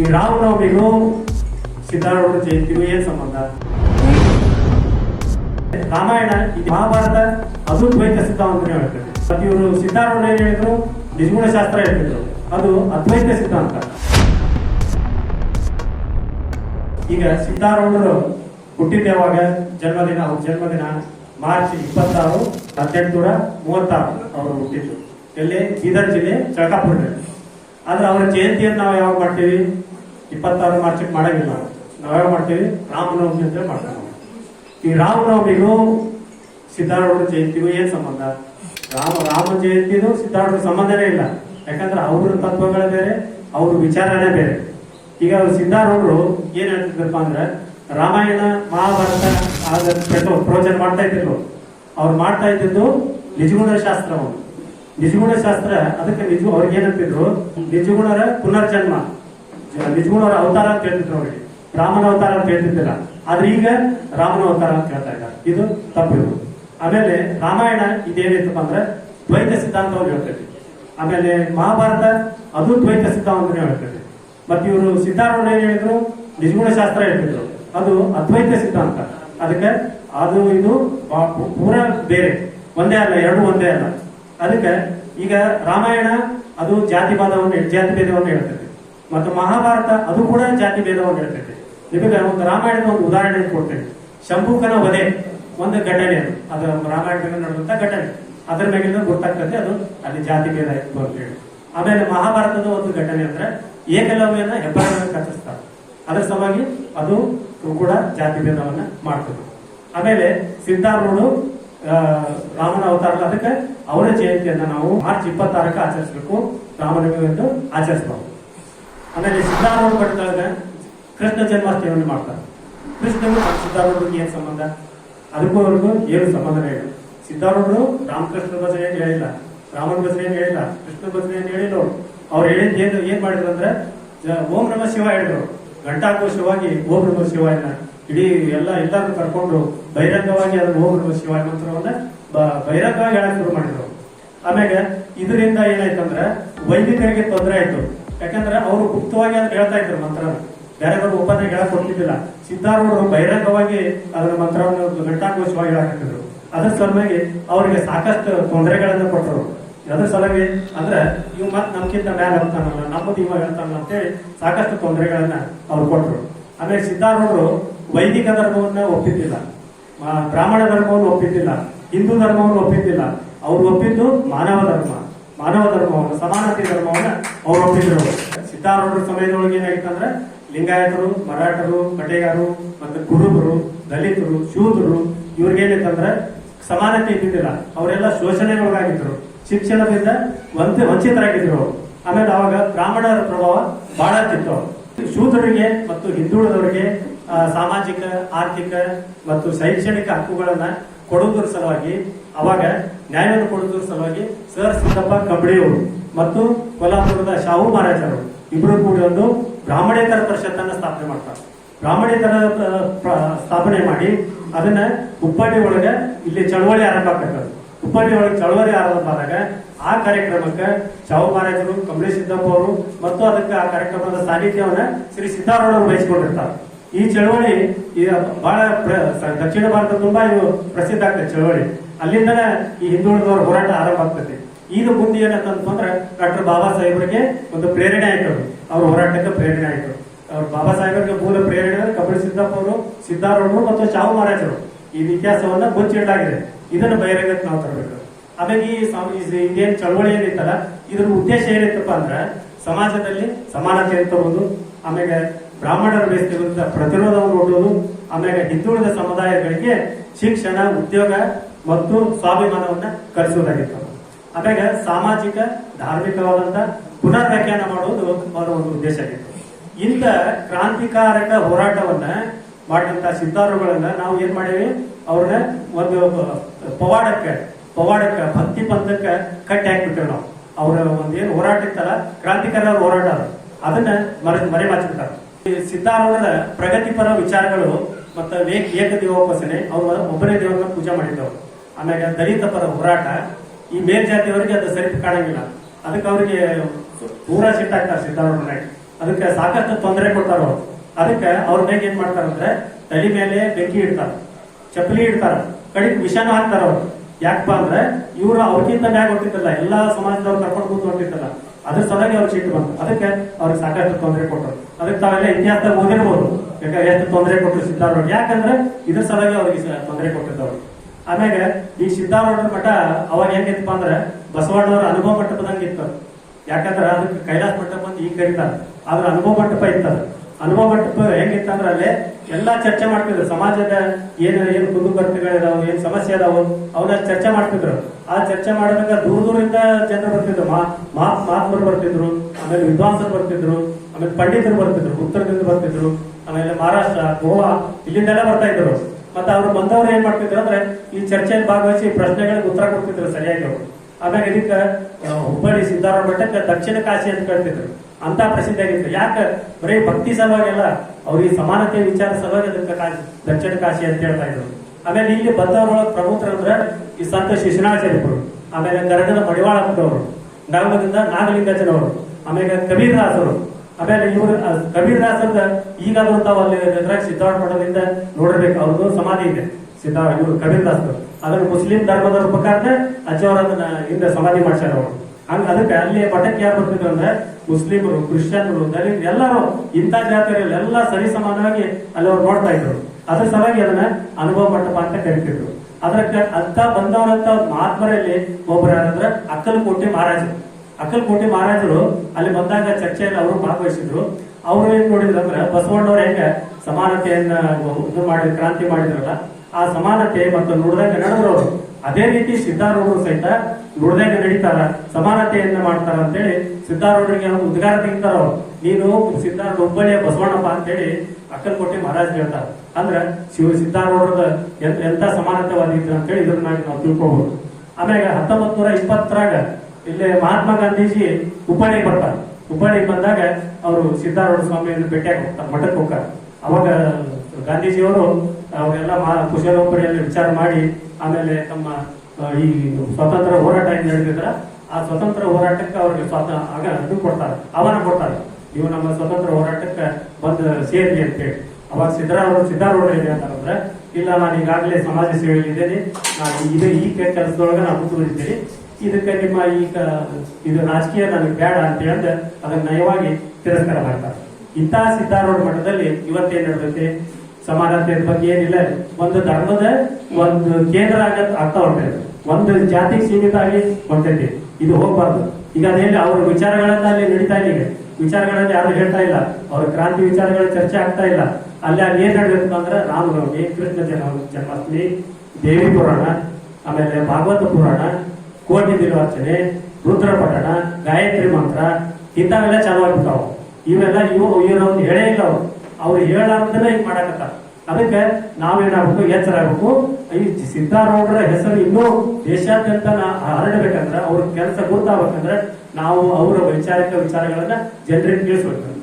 ಈ ರಾಮನವಮಿಗೂ ಸಿದ್ಧಾರೂಢ ಜಯಂತಿಗೂ ಏನ್ ಸಂಬಂಧ? ರಾಮಾಯಣ ಇದು ಮಹಾಭಾರತ, ಅದು ದ್ವೈತ ಸಿದ್ಧಾಂತ ಹೇಳ್ತಾರೆ. ಇವರು ಸಿದ್ಧಾರೂಢ ಏನ್ ಹೇಳಿದ್ರು? ನಿಜಗುಣ ಶಾಸ್ತ್ರ ಹೇಳ್ತಿದ್ರು. ಅದು ಅದ್ವೈತ ಸಿದ್ಧಾಂತ. ಈಗ ಸಿದ್ಧಾರೂಢರು ಹುಟ್ಟಿದ ಯಾವಾಗ ಜನ್ಮದಿನ, ಅವ್ರ ಜನ್ಮದಿನ ಮಾರ್ಚ್ ಇಪ್ಪತ್ತಾರು, ಹದಿನೆಂಟುನೂರ ಮೂವತ್ತಾರು ಅವರು ಹುಟ್ಟಿದ್ರು. ಎಲ್ಲಿ? ಬೀದರ್ ಜಿಲ್ಲೆ ಚಳಕಾಪುರದಲ್ಲಿ ಆದ್ರೆ ಅವರ ಜಯಂತಿಯನ್ನು ನಾವು ಯಾವಾಗ ಮಾಡ್ತೀವಿ? ಇಪ್ಪತ್ತಾರು ಮಾರ್ಚ್ ಮಾಡಂಗಿಲ್ಲ. ನಾವೇ ಮಾಡ್ತೀವಿ? ರಾಮನವಮಿ ಅಂತ ಮಾಡ್ತೀವಿ. ಈ ರಾಮನವಮಿಗೂ ಸಿದ್ಧಾರೂಢ ಜಯಂತಿಗೂ ಏನ್ ಸಂಬಂಧ? ರಾಮ ರಾಮ ಜಯಂತಿನೂ ಸಿದ್ಧಾರೂಢ ಸಂಬಂಧನೇ ಇಲ್ಲ. ಯಾಕಂದ್ರೆ ಅವ್ರ ತತ್ವಗಳ ಬೇರೆ, ಅವ್ರ ವಿಚಾರನೇ ಬೇರೆ. ಈಗ ಸಿದ್ಧಾರೂಢರು ಏನ್ ಹೇಳ್ತಿದ್ರಪ್ಪ ಅಂದ್ರೆ, ರಾಮಾಯಣ, ಮಹಾಭಾರತ ಪ್ರವಚನ ಮಾಡ್ತಾ ಇದ್ರು ಅವ್ರು ಮಾಡ್ತಾ ಇದ್ದಿದ್ದು ನಿಜಗುಣ ಶಾಸ್ತ್ರವನ್ನು ನಿಜಗುಣ ಶಾಸ್ತ್ರ, ಅದಕ್ಕೆ ನಿಜ ಅವ್ರಿಗೆ ಏನಂತಿದ್ರು ನಿಜಗುಣರ ಪುನರ್ಜನ್ಮ. ನಿಜಗುಣರ ಅವತಾರ ಅಂತ ಹೇಳ್ತಿದ್ರು ಅವ್ರಿಗೆ ರಾಮನ ಅವತಾರ ಅಂತ ಹೇಳ್ತಿದ್ದಿಲ್ಲ. ಆದ್ರೆ ಈಗ ರಾಮನ ಅವತಾರ ಅಂತ ಹೇಳ್ತಾ ಇದ್ದಾರೆ. ಇದು ತಪ್ಪು ಆಮೇಲೆ ರಾಮಾಯಣ ಇದೇನಿತ್ತಪ್ಪ ಅಂದ್ರೆ ದ್ವೈತ ಸಿದ್ಧಾಂತವನ್ನು ಹೇಳ್ತೈತಿ. ಆಮೇಲೆ ಮಹಾಭಾರತ ಅದು ದ್ವೈತ ಸಿದ್ಧಾಂತನೇ ಹೇಳ್ತೈತಿ. ಮತ್ತೆ ಇವರು ಸಿದ್ಧಾರೂಢ ಏನ್ ಹೇಳಿದ್ರು? ನಿಜಗುಣ ಶಾಸ್ತ್ರ ಹೇಳ್ತಿದ್ರು. ಅದು ಅದ್ವೈತ ಸಿದ್ಧಾಂತ. ಅದಕ್ಕೆ ಅದು ಇದು ಪೂರ ಬೇರೆ. ಒಂದೇ ಅಲ್ಲ, ಎರಡು ಒಂದೇ ಅಲ್ಲ. ಅದಕ್ಕೆ ಈಗ ರಾಮಾಯಣ ಅದು ಜಾತಿ ಪಾದವನ್ನು ಜಾತಿ ಭೇದವನ್ನು ಹೇಳ್ತೈತಿ. ಮತ್ತು ಮಹಾಭಾರತ ಅದು ಕೂಡ ಜಾತಿ ಭೇದವನ್ನು ಹೇಳ್ತೈತೆ ನಿಮಗೆ ಒಂದು ರಾಮಾಯಣದ ಒಂದು ಉದಾಹರಣೆ ಕೊಡ್ತೇನೆ. ಶಂಭುಕನ ವಧೆ ಒಂದು ಘಟನೆ ಅದು. ಅದು ರಾಮಾಯಣದಲ್ಲಿ ನಡೆದಂತ ಘಟನೆ. ಅದರ ಮೇಲಿಂದ ಗೊತ್ತಾಗ್ತದೆ ಅದು ಅಲ್ಲಿ ಜಾತಿ ಭೇದ ಇತ್ತು ಅಂತ ಹೇಳಿ. ಆಮೇಲೆ ಮಹಾಭಾರತದ ಒಂದು ಘಟನೆ ಅಂದ್ರೆ ಏಕಲವ್ಯನ ಹೆಬ್ಬಾಳನ್ನು ಕಚ್ಚಿಸ್ತಾರೆ ಅದರ ಸಲುವಾಗಿ ಅದು ಕೂಡ ಜಾತಿ ಭೇದವನ್ನ ಮಾಡ್ತದೆ. ಆಮೇಲೆ ಸಿದ್ಧಾರೂಢರು ಆ, ರಾಮನ ಅವತಾರ ಅದಕ್ಕೆ ಅವರ ಜಯಂತಿಯನ್ನ ನಾವು ಮಾರ್ಚ್ ಇಪ್ಪತ್ತಾರಕ್ಕೆ ಆಚರಿಸಬೇಕು. ರಾಮನವಮಿ ಎಂದು ಆಚರಿಸಬಹುದು ಆಮೇಲೆ ಸಿದ್ಧಾರೂಢ ಪಟ್ಟದಾಗ ಕೃಷ್ಣ ಜನ್ಮಾಷ್ಟಮಿಯನ್ನು ಮಾಡ್ತಾರೆ. ಕೃಷ್ಣನು ಸಿದ್ಧಾರೂಢರಿಗೆ ಏನ್ ಸಂಬಂಧ? ಅದಕ್ಕೂ ಅವ್ರಿಗೂ ಏನು ಸಂಬಂಧನೇ ಇಲ್ಲ. ಸಿದ್ಧಾರೂಢರು ರಾಮಕೃಷ್ಣ ಭಜನೆ ಏನ್ ಹೇಳಿಲ್ಲ. ರಾಮನ ಭಜನೆ ಏನ್ ಹೇಳಿಲ್ಲ. ಕೃಷ್ಣ ಭಜನೆ ಏನ್ ಹೇಳಿದ್ರು ಅವ್ರು. ಹೇಳಿದ್ ಏನ್ ಏನ್ ಮಾಡಿದ್ರು ಅಂದ್ರೆ ಓಂ ನಮ ಶಿವ ಹೇಳಿದ್ರು. ಘಂಟಾಘೋಷವಾಗಿ ಓಂ ನಮ ಶಿವಾಯನ. ಇಡೀ ಎಲ್ಲ ಎಲ್ಲರೂ ಕರ್ಕೊಂಡು ಬಹಿರಂಗವಾಗಿ ಅದು ಓಂ ನಮ ಶಿವಾಯ ಮಂತ್ರವನ್ನ ಬಹಿರಂಗವಾಗಿ ಹೇಳಕ್ ಶುರು ಮಾಡಿದ್ರು. ಆಮ್ಯಾಗ ಇದರಿಂದ ಏನಾಯ್ತಂದ್ರೆ ವೈದಿಕರಿಗೆ ತೊಂದರೆ ಆಯ್ತು. ಯಾಕಂದ್ರೆ ಅವರು ಗುಪ್ತವಾಗಿ ಅಂತ ಹೇಳ್ತಾ ಇದ್ರು ಮಂತ್ರ ಬೇರೆದವರು ಒಪ್ಪಂದ ಹೇಳಕ್ ಕೊಡ್ತಿದ್ದಿಲ್ಲ. ಸಿದ್ಧಾರೂಢರು ಬಹಿರಂಗವಾಗಿ ಅದರ ಮಂತ್ರವನ್ನು ಘಂಟಾಘೋಷವಾಗಿ ಹಾಕಿದ್ರು. ಅದರ ಸಲುವಾಗಿ ಅವರಿಗೆ ಸಾಕಷ್ಟು ತೊಂದರೆಗಳನ್ನು ಕೊಟ್ಟರು. ಅದ್ರ ಸಲುವಾಗಿ ಅಂದ್ರೆ ಇವ್ ಮತ್ ನಮ್ಗಿಂತ ಮ್ಯಾಲ ಹೋಗ್ತಾನಲ್ಲ ನಮ್ಮದು ಇವ ಹೇಳ್ತಾನಲ್ಲ ಅಂತೇಳಿ ಸಾಕಷ್ಟು ತೊಂದರೆಗಳನ್ನ ಅವ್ರು ಕೊಟ್ಟರು ಆಮೇಲೆ ಸಿದ್ಧಾರೂಢರು ವೈದಿಕ ಧರ್ಮವನ್ನ ಒಪ್ಪಿದ್ದಿಲ್ಲ. ಬ್ರಾಹ್ಮಣ ಧರ್ಮವನ್ನು ಒಪ್ಪಿದ್ದಿಲ್ಲ. ಹಿಂದೂ ಧರ್ಮವನ್ನು ಒಪ್ಪಿದ್ದಿಲ್ಲ. ಅವ್ರು ಒಪ್ಪಿದ್ದು ಮಾನವ ಧರ್ಮ. ಮಾನವ ಧರ್ಮವನ್ನು, ಸಮಾನತೆ ಧರ್ಮವನ್ನು ಅವ್ರು ಒಪ್ಪಿದ್ರು. ಸಿದ್ಧಾರೂಢರ ಸಮಯದೊಳಗೆ ಏನಾಗಿತ್ತಂದ್ರೆ ಲಿಂಗಾಯತರು, ಮರಾಠರು ಕಟೇಗಾರು ಮತ್ತೆ ಕುರುಬರು, ದಲಿತರು ಶೂದ್ರರು ಇವ್ರಿಗೇನಿತ್ತಂದ್ರೆ ಸಮಾನತೆ ಇದ್ದಿದ್ದಿಲ್ಲ. ಅವರೆಲ್ಲ ಶೋಷಣೆಗೊಳಗಾಗಿದ್ರು. ಶಿಕ್ಷಣದಿಂದ ವಂಚ ವಂಚಿತರಾಗಿದ್ರು. ಆಮೇಲೆ ಅವಾಗ ಬ್ರಾಹ್ಮಣರ ಪ್ರಭಾವ ಬಹಳ ಇತ್ತು ಶೂದ್ರರಿಗೆ ಮತ್ತು ಹಿಂದುಳಿದವರಿಗೆ ಸಾಮಾಜಿಕ, ಆರ್ಥಿಕ ಮತ್ತು ಶೈಕ್ಷಣಿಕ ಹಕ್ಕುಗಳನ್ನ ಕೊಡುವುದರ ಸಲುವಾಗಿ ಅವಾಗ ನ್ಯಾಯವನ್ನು ಕೊಡುವುದರ ಸಲುವಾಗಿ ಸರ್ ಸಿದ್ದಪ್ಪ ಕಂಬಳಿಯವರು ಮತ್ತು ಕೊಲ್ಲಾಪುರದ ಶಾಹು ಮಹಾರಾಜರು ಇಬ್ಬರು ಕೂಡ ಒಂದು ಬ್ರಾಹ್ಮಣೇತರ ಪರಿಷತ್ತನ್ನು ಸ್ಥಾಪನೆ ಮಾಡ್ತಾರೆ. ಬ್ರಾಹ್ಮಣೇತರ ಸ್ಥಾಪನೆ ಮಾಡಿ ಅದನ್ನ ಉಪ್ಪಾಡಿ ಒಳಗೆ ಇಲ್ಲಿ ಚಳವಳಿ ಆರಂಭ ಆಗ್ತದೆ. ಉಪ್ಪಾಡಿ ಒಳಗೆ ಚಳವಳಿ ಆರಂಭ ಆದಾಗ ಆ ಕಾರ್ಯಕ್ರಮಕ್ಕೆ ಶಾಹು ಮಹಾರಾಜರು ಕಂಬಳಿ ಸಿದ್ದಪ್ಪ ಅವರು ಮತ್ತು ಅದಕ್ಕೆ ಆ ಕಾರ್ಯಕ್ರಮದ ಸಾನ್ನಿಧ್ಯವನ್ನ ಶ್ರೀ ಸಿದ್ದಾರೂಢರು ವಹಿಸಿಕೊಂಡಿರ್ತಾರೆ. ಈ ಚಳವಳಿ ಬಹಳ ದಕ್ಷಿಣ ಭಾರತ ತುಂಬಾ ಇದು ಪ್ರಸಿದ್ಧ ಆಗ್ತದೆ ಚಳವಳಿ. ಅಲ್ಲಿಂದನೇ ಈ ಹಿಂದುಳಿದವರ ಹೋರಾಟ ಆರಂಭ ಆಗ್ತದೆ. ಇದು ಮುಂದೆ ಏನಂತಂದ್ರೆ ಡಾಕ್ಟರ್ ಬಾಬಾ ಸಾಹೇಬರಿಗೆ ಒಂದು ಪ್ರೇರಣೆ ಆಯ್ತು ಅವ್ರ ಹೋರಾಟಕ್ಕೆ ಪ್ರೇರಣೆ ಆಯ್ತು. ಅವ್ರ ಬಾಬಾ ಸಾಹೇಬರಿಗೆ ಮೂಲ ಪ್ರೇರಣೆ ಕಪಿಲ್ ಸಿದ್ದಪ್ಪ ಅವರು ಸಿದ್ದಾರೂಢರು ಮತ್ತು ಶಾಹು ಮಹಾರಾಜರು. ಈ ಇತಿಹಾಸವನ್ನ ಮುಚ್ಚಿಡಲಾಗಿದೆ ಇದನ್ನು ಬಹಿರಂಗಕ್ಕೆ ನಾವು ತರಬೇಕು. ಈ ಇಂಡಿಯನ್ ಚಳವಳಿ ಏನಿತ್ತಲ್ಲ, ಇದ್ರ ಉದ್ದೇಶ ಏನಿತ್ತಪ್ಪ ಅಂದ್ರೆ ಸಮಾಜದಲ್ಲಿ ಸಮಾನತೆ ತರುವುದು, ಆಮೇಲೆ ಬ್ರಾಹ್ಮಣರ ವಿರುದ್ಧ ಪ್ರತಿರೋಧವನ್ನು ಒಡ್ಡುವುದು ಆಮೇಲೆ ಹಿಂದುಳಿದ ಸಮುದಾಯಗಳಿಗೆ ಶಿಕ್ಷಣ, ಉದ್ಯೋಗ ಮತ್ತು ಸ್ವಾಭಿಮಾನವನ್ನ ಕಲಿಸುವುದಾಗಿತ್ತು ಆಮೇಲೆ ಸಾಮಾಜಿಕ, ಧಾರ್ಮಿಕವಾದಂತ ಪುನರ್ ವ್ಯಾಖ್ಯಾನ ಮಾಡುವುದು ಅವರ ಒಂದು ಉದ್ದೇಶ ಆಗಿತ್ತು. ಇಂಥ ಕ್ರಾಂತಿಕಾರಕ ಹೋರಾಟವನ್ನ ಮಾಡಿದಂತ ಸಿದ್ಧಾರುಗಳನ್ನ ನಾವು ಏನ್ ಮಾಡೇವಿ? ಅವ್ರನ್ನ ಒಂದು ಪವಾಡಕ್ಕೆ, ಪವಾಡಕ್ಕ, ಭಕ್ತಿ ಪಂಥಕ್ಕೆ ಕಟ್ಟಿ ಹಾಕ್ಬಿಟ್ಟೇವೆ ನಾವು. ಅವರ ಒಂದು ಏನು ಹೋರಾಟ ಇತ್ತಲ್ಲ, ಕ್ರಾಂತಿಕಾರರ ಹೋರಾಟ ಅದು. ಅದನ್ನ ಮರೆ ಈ ಸಿದ್ಧಾರೂಢರ ಪ್ರಗತಿಪರ ವಿಚಾರಗಳು ಮತ್ತೆ ಏಕ ದೇವೋಪಾಸನೆ ಅವರು ಒಬ್ಬನೇ ದೇವರನ್ನ ಪೂಜೆ ಮಾಡಿದ್ದವರು. ಆಮೇಲೆ ದಲಿತ ಪರ ಹೋರಾಟ, ಈ ಮೇಲ್ಜಾತಿಯವರಿಗೆ ಅದು ಸರಿ ಕಾಣಂಗಿಲ್ಲ. ಅದಕ್ಕೆ ಅವರಿಗೆ ಪೂರಾ ಸಿಟ್ಟಾಗ್ತಾರೆ ಸಿದ್ಧಾರೂಢನಾಗಿ ಅದಕ್ಕೆ ಸಾಕಷ್ಟು ತೊಂದರೆ ಕೊಡ್ತಾರ ಅವ್ರು. ಅದಕ್ಕೆ ಅವ್ರ ಮೇಲೆ ಏನ್ ಮಾಡ್ತಾರಂದ್ರೆ ತಲೆ ಮೇಲೆ ಬೆಂಕಿ ಇಡ್ತಾರ. ಚಪ್ಪಲಿ ಇಡ್ತಾರ. ಕಡಿಗೆ ವಿಷಾನು ಹಾಕ್ತಾರ ಅವ್ರು. ಯಾಕಪ್ಪ ಅಂದ್ರೆ ಇವ್ರು ಅವ್ರಿಗಿಂತ ಮ್ಯಾಗ ಹೊಟ್ಟಿದ್ದಲ್ಲ ಎಲ್ಲಾ ಸಮಾಜದವ್ರು ಕರ್ಕೊಂಡು ಕೂತು ಹೊಟ್ಟಿದ್ದಲ್ಲ ಅದ್ರ ಸಲುವಾಗಿ ಅವ್ರು ಸಿಟ್ಟು ಬಂತು ಅದಕ್ಕೆ ಅವ್ರಿಗೆ ಸಾಕಷ್ಟು ತೊಂದರೆ ಕೊಟ್ಟರು. ಅದಕ್ಕೆ ತಾವೆಲ್ಲ ಇತಿಹಾಸದಾಗ ಓದಿರ್ಬೋದು. ಯಾಕಂದ್ರೆ ಎಷ್ಟು ತೊಂದರೆ ಕೊಟ್ಟರು ಸಿದ್ದಾರೂಢ ಯಾಕಂದ್ರೆ ಇದ್ರ ಸಲುವಾಗಿ ಅವ್ರಿಗೆ ತೊಂದರೆ ಕೊಟ್ಟಿದ್ದವ್ರು. ಆಮ್ಯಾಗ ಈ ಸಿದ್ದಾರೂಢರ ಮಠ ಅವಾಗ ಹೆಂಗಿತ್ತಪ್ಪ ಅಂದ್ರೆ ಬಸವಣ್ಣವರ ಅನುಭವ ಮಟ್ಟಪದಂಗೆ ಇತ್ತು. ಯಾಕಂದ್ರೆ ಅದಕ್ಕೆ ಕೈಲಾಸ ಮಂಟಪ ಅಂತ ಈಗ ಕರೀತಾರೆ ಆದ್ರೆ ಅನುಭವ ಮಂಟಪ ಇತ್ತದ ಅನುಭವ ಮಂಟಪ ಹೆಂಗಿತ್ತಂದ್ರೆ ಅಲ್ಲಿ ಎಲ್ಲಾ ಚರ್ಚೆ ಮಾಡ್ತಿದ್ರು. ಸಮಾಜದ ಏನ್ ಏನ್ ಕುಂದುಕೊರತೆಗಳಿದಾವ, ಏನ್ ಸಮಸ್ಯೆ ಅದಾವ ಅವನ್ನ ಚರ್ಚೆ ಮಾಡ್ತಿದ್ರು. ಆ ಚರ್ಚೆ ಮಾಡಿದಾಗ ದೂರ ದೂರಿಂದ ಜನರು ಬರ್ತಿದ್ರು. ಮಹಾತ್ಮರು ಬರ್ತಿದ್ರು, ಆಮೇಲೆ ವಿದ್ವಾಂಸರು ಬರ್ತಿದ್ರು, ಆಮೇಲೆ ಪಂಡಿತರು ಬರ್ತಿದ್ರು, ಉತ್ತರದಿಂದ ಬರ್ತಿದ್ರು, ಆಮೇಲೆ ಮಹಾರಾಷ್ಟ್ರ, ಗೋವಾ, ಇಲ್ಲಿಂದೆಲ್ಲ ಬರ್ತಾ ಇದ್ರು. ಮತ್ತೆ ಅವ್ರು ಬಂದವ್ರು ಏನ್ ಮಾಡ್ತಿದ್ರು ಅಂದ್ರೆ ಈ ಚರ್ಚೆಯಲ್ಲಿ ಭಾಗವಹಿಸಿ ಪ್ರಶ್ನೆಗಳಿಗೆ ಉತ್ತರ ಕೊಡ್ತಿದ್ರು ಸರಿಯಾಗಿ ಅವರು. ಆಮೇಲೆ ಇದಕ್ಕ ಹುಬ್ಬಳ್ಳಿ ಸಿದ್ದಾರೂಢ ಮಠಕ್ಕೆ ದಕ್ಷಿಣ ಕಾಶಿ ಅಂತ ಕಳ್ತಿದ್ರು ಅಂತ ಪ್ರಸಿದ್ಧ ಆಗಿತ್ತು. ಯಾಕೆ? ಬರೀ ಭಕ್ತಿ ಸಲುವಾಗಿ ಅಲ್ಲ ಅವ್ರಿಗೆ ಸಮಾನತೆ ವಿಚಾರ ಸಲುವಾಗಿ ಅದಕ್ಕೆ ದಕ್ಷಿಣ ಕಾಶಿ ಅಂತ ಹೇಳ್ತಾ ಇದ್ರು. ಆಮೇಲೆ ಇಲ್ಲಿ ಬಂದವರೊಳಗೆ ಪ್ರಮುಖರು ಅಂದ್ರೆ ಈ ಸಂತ ಶಿಶುನಾಚಾರ್ಯರು ಆಮೇಲೆ ಗರಡದ ಮಡಿವಾಳ ಅವರು ನಾಗಲಿಂಗಾಚನವರು ಆಮೇಲೆ ಕಬೀರ್ ದಾಸರು ಆಮೇಲೆ ಇವರು ಕಬೀರ್ ದಾಸರದ ಈಗಾದ್ರೂ ಅಲ್ಲಿ ಸಿದ್ಧಾರ್ಥ ಮಠದಿಂದ ನೋಡಬೇಕು ಅವ್ರದ್ದು ಸಮಾಧಿ ಇದೆ. ಸಿದ್ಧಾ ಇವರು ಕಬೀರ್ ದಾಸ್ ಅದನ್ನು ಮುಸ್ಲಿಂ ಧರ್ಮದ ಪ್ರಕಾರ ಅಚ್ಚವರ ಅದನ್ನ ಹಿಂದೆ ಸಮಾಧಿ ಮಾಡ್ಸ್ಯಾರ ಅವರು. ಹಂಗ ಅದಕ್ಕೆ ಅಲ್ಲಿ ಮಠಕ್ಕೆ ಯಾರು ಬರ್ತಿದ್ರು ಅಂದ್ರೆ ಮುಸ್ಲಿಮರು, ಕ್ರಿಶ್ಚಿಯನ್ರು ದಲಿತ ಎಲ್ಲರೂ ಇಂಥ ಜಾತಿಯಲ್ಲಿ ಎಲ್ಲ ಸರಿ ಸಮಾನವಾಗಿ ಅಲ್ಲಿ ಅವ್ರು ನೋಡ್ತಾ ಇದ್ರು. ಅದ್ರ ಸಲುವಾಗಿ ಅದನ್ನ ಅನುಭವ ಮಂಟಪ ಅಂತ ಕರಿತಿದ್ರು. ಅದಕ್ಕೆ ಅಂತ ಬಂದವರಂತ ಮಹಾತ್ಮರಲ್ಲಿ ಒಬ್ಬರು ಯಾರಂದ್ರೆ ಅಕ್ಕಲಕೋಟೆ ಮಹಾರಾಜರು. ಅಕ್ಕಲಕೋಟೆ ಮಹಾರಾಜರು ಅಲ್ಲಿ ಬಂದಾಗ ಚರ್ಚೆಯಲ್ಲಿ ಅವರು ಭಾಗವಹಿಸಿದ್ರು. ಅವರು ಏನ್ ನೋಡಿದ್ರು ಅಂದ್ರೆ ಬಸವಣ್ಣವ್ರ ಹೆಂಗ ಸಮಾನತೆಯನ್ನ ಇದು ಮಾಡಿ, ಕ್ರಾಂತಿ ಮಾಡಿದ್ರಲ್ಲ, ಆ ಸಮಾನತೆ ಮತ್ತು ನುಡಿದಾಗ ಅವರು. ಅದೇ ರೀತಿ ಸಿದ್ಧಾರೂಢರು ಸಹಿತ ನುಡ್ದಂಗ ನಡೀತಾರ, ಸಮಾನತೆಯನ್ನ ಮಾಡ್ತಾರ ಅಂತೇಳಿ ಸಿದ್ಧಾರೂಢರಿಗೆ ಉದ್ಗಾರ ತೆಗಿತಾರ ಅವ್ರು. ನೀನು ಸಿದ್ಧಾರೂಢ ಹುಬ್ಬಳ್ಳಿಯ ಬಸವಣ್ಣಪ್ಪ ಅಂತೇಳಿ ಅಕ್ಕಲಕೋಟೆ ಮಹಾರಾಜ್ ಹೇಳ್ತಾರ. ಅಂದ್ರ ಶಿವ ಸಿದ್ಧಾರೂಢರದ ಎಂತ ಸಮಾನತೆವಾದಿ ಅಂತ ಅಂತೇಳಿ ಇದನ್ನ ನಾವು ತಿಳ್ಕೊಬಹುದು ಆಮ್ಯಾಗ ಹತ್ತೊಂಬತ್ ನೂರ ಇಪ್ಪತ್ತರಾಗ ಇಲ್ಲಿ ಮಹಾತ್ಮ ಗಾಂಧೀಜಿ ಹುಬ್ಬಳ್ಳಿಗೆ ಬರ್ತಾರೆ ಹುಬ್ಬಳ್ಳಿಗೆ ಬಂದಾಗ ಅವರು ಸಿದ್ದಾರೂಢ ಸ್ವಾಮಿಯನ್ನು ಭೇಟಿಯಾಗಿ ಹೋಗ್ತಾರೆ, ಮಠಕ್ಕೆ ಹೋಗ್ತಾರೆ. ಅವಾಗ ಗಾಂಧೀಜಿಯವರು ಅವರೆಲ್ಲ ಕುಶಲೋಪರಿಯಲ್ಲಿ ವಿಚಾರ ಮಾಡಿ, ಆಮೇಲೆ ತಮ್ಮ ಈ ಸ್ವತಂತ್ರ ಹೋರಾಟ ಏನು ನಡೆದಿದ್ರ ಆ ಸ್ವತಂತ್ರ ಹೋರಾಟಕ್ಕೆ ಅವ್ರಿಗೆ ಆಗ ಇದು ಕೊಡ್ತಾರೆ, ಆಹ್ವಾನ ಕೊಡ್ತಾರೆ. ನೀವು ನಮ್ಮ ಸ್ವತಂತ್ರ ಹೋರಾಟಕ್ಕೆ ಬಂದು ಸೇರಿ ಅಂತ ಹೇಳಿ. ಅವಾಗ ಸಿದ್ದರಾಮಯ್ಯ ಸಿದ್ದಾರೂಢ ಇದೆ ಅಂತಂದ್ರೆ, ಇಲ್ಲ, ನಾನು ಈಗಾಗಲೇ ಸಮಾಜ ಸೇವೆಯಲ್ಲಿ ಇದ್ದೇನೆ ನಾನು ಇದೇ ಈ ಕೆಲಸದೊಳಗೆ ನಾನು ಮುಂದುವರಿತೀನಿ ಇದಕ್ಕೆ ನಿಮ್ಮ ಈಗ ಇದು ರಾಜಕೀಯ ನನಗೆ ಬೇಡ ಅಂತ ಹೇಳಿದ್ರೆ ಅದನ್ನ ನಯವಾಗಿ ತಿರಸ್ಕಾರ ಮಾಡ್ತಾರೆ. ಇಂತಹ ಸಿದ್ಧಾರೂಢ ಮಠದಲ್ಲಿ ಇವತ್ತೇನ್ ನಡೆದೈತೆ. ಸಮಾನತೆ ಬಗ್ಗೆ ಏನಿಲ್ಲ, ಒಂದು ಧರ್ಮದ ಒಂದು ಕೇಂದ್ರ ಆಗ ಆಗ್ತಾ ಹೊರಟೈತೆ ಒಂದು ಜಾತಿಗೆ ಸೀಮಿತ ಆಗಿ ಹೊರಟೈತಿ ಇದು ಹೋಗ್ಬಾರ್ದು. ಈಗ ಅದೇನು, ಅವ್ರ ವಿಚಾರಗಳನ್ನ ಅಲ್ಲಿ ನಡೀತಾ ಇಲ್ಲ ಈಗ. ವಿಚಾರಗಳನ್ನ ಯಾರು ಹೇಳ್ತಾ ಇಲ್ಲ. ಅವ್ರ ಕ್ರಾಂತಿ ವಿಚಾರಗಳ ಚರ್ಚೆ ಆಗ್ತಾ ಇಲ್ಲ. ಅಲ್ಲಿ ಅಲ್ಲಿ ಏನ್ ನಡೆದಿತ್ತು ಅಂದ್ರೆ ರಾಮನವಮಿ ಕೃಷ್ಣ ಜನ್ಮ ಜನ್ಮಾಷ್ಟಮಿ, ದೇವಿ ಪುರಾಣ, ಆಮೇಲೆ ಭಾಗವತ ಪುರಾಣ ಕೋಟಿ ದಿನಾರ್ಚನೆ, ರುದ್ರ ಪಠಣ, ಗಾಯತ್ರಿ ಮಂತ್ರ, ಇಂಥವೆಲ್ಲ ಚಾಲು ಆಗ್ಬಿಟ್ಟಾವ. ಇವೆಲ್ಲ ಇವು ಇವ್ರವ್ರು ಹೇಳೇ ಇಲ್ಲ ಅವ್ರು. ಅವ್ರು ಹೇಳಂತಾನೆ ಈಗ ಮಾಡಕತ್ತಾರ. ಅದಕ್ಕೆ ನಾವೇನಾಗ್ಬೇಕು, ಎಚ್ಚರ ಆಗ್ಬೇಕು. ಈ ಸಿದ್ಧಾರೂಢರ ಹೆಸರು ಇನ್ನೂ ದೇಶಾದ್ಯಂತ ಹರಡಬೇಕಂದ್ರ, ಅವ್ರ ಕೆಲಸ ಗೊತ್ತಾಗ್ಬೇಕಂದ್ರೆ, ನಾವು ಅವರ ವೈಚಾರಿಕ ವಿಚಾರಗಳನ್ನ ಜನರಿಗೆ ತಿಳಿಸ್ಬೇಕು.